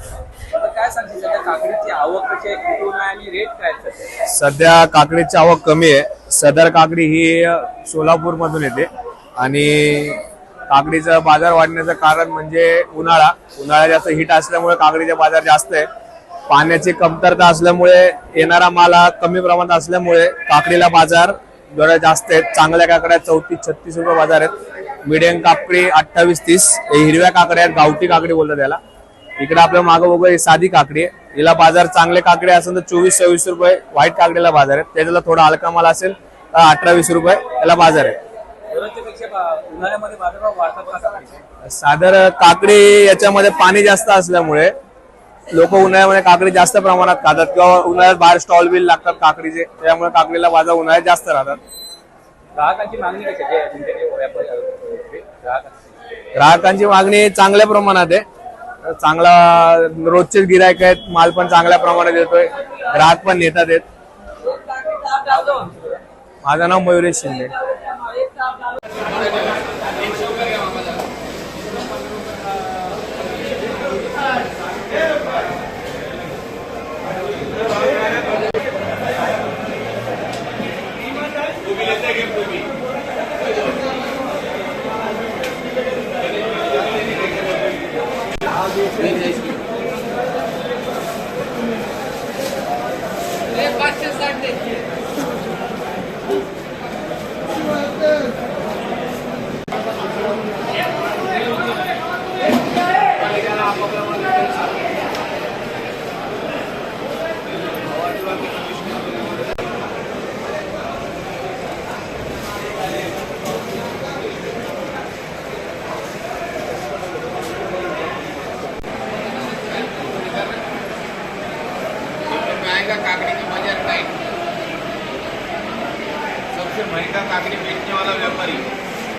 सध्या काकडीची आवक कशी आहे कुठून आहे आणि रेट काय आहे सध्या? सध्या काकडीची आवक कमी आहे. सदर काकडी ही सोलापूर मधून येते. आणि काकडीचा बाजार वाढण्याचं कारण म्हणजे उन्हाळा. उन्हाळा जास्त हिट असल्यामुळे काकडीचे बाजार जास्त आहे. पाण्याची कमतरता असल्यामुळे येणारा माल हा कमी प्रमाणात असल्यामुळे काकडीला बाजार जरा जास्त आहेत चांगल्या काकड्या चौतीस छत्तीस रुपये बाजार आहेत. मिडियम काकडी अठ्ठावीस तीस. हे हिरव्या काकड्या आहेत गावठी काकडी बोलतात त्याला इकडे आपल्या मागं बघू ही साधी काकडी आहे. हिला बाजार चांगले काकडे असेल तर चोवीस सव्वीस रुपये व्हाईट काकडीला बाजार आहे. त्याच्याला थोडा हलका माल असेल तर अठरा वीस रुपये याला बाजार आहे. साधारण काकडी याच्यामध्ये पाणी जास्त असल्यामुळे लोक उन्हाळ्यामध्ये काकडी जास्त प्रमाणात खातात किंवा उन्हाळ्यात बाहेर स्टॉल बिल लागतात काकडीचे त्यामुळे काकडीला बाजार उन्हाळ्यात जास्त राहतात. ग्राहकांची मागणी ग्राहकांची मागणी चांगल्या प्रमाणात आहे. चांगला रोजचेच गिरायक आहेत माल पण चांगल्या प्रमाणात येतोय ग्राहक पण नेतात आहेत. माझं नाव मयुरेश शिंदे. पाचशे साठ महंगा काकड़ी की बाजार टाइट सबसे महंगा काकड़ी बेचने वाला व्यापारी